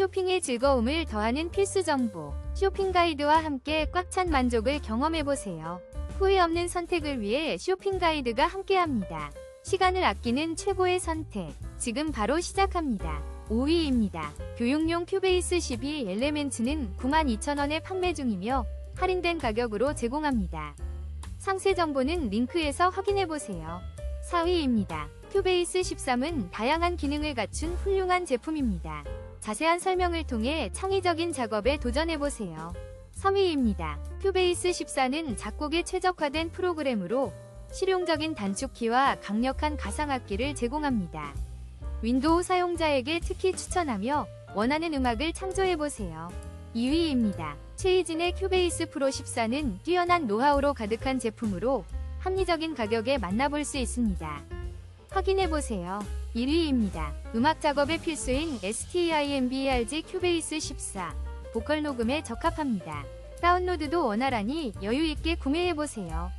쇼핑의 즐거움을 더하는 필수 정보. 쇼핑 가이드와 함께 꽉 찬 만족을 경험해보세요. 후회 없는 선택을 위해 쇼핑 가이드가 함께합니다. 시간을 아끼는 최고의 선택. 지금 바로 시작합니다. 5위입니다. 교육용 큐베이스 12 엘레멘츠는 92,000원에 판매 중이며 할인된 가격으로 제공합니다. 상세 정보는 링크에서 확인해보세요. 4위입니다. 큐베이스 13은 다양한 기능을 갖춘 훌륭한 제품입니다. 자세한 설명을 통해 창의적인 작업에 도전해보세요. 3위입니다. 큐베이스 14는 작곡에 최적화된 프로그램으로 실용적인 단축키와 강력한 가상악기를 제공합니다. 윈도우 사용자에게 특히 추천하며 원하는 음악을 창조해보세요. 2위입니다. 최이진의 큐베이스 프로 14는 뛰어난 노하우로 가득한 제품으로 합리적인 가격에 만나볼 수 있습니다. 확인해보세요. 1위입니다. 음악 작업에 필수인 STIMBRG 큐베이스 14. 보컬 녹음에 적합합니다. 다운로드도 원활하니 여유있게 구매해보세요.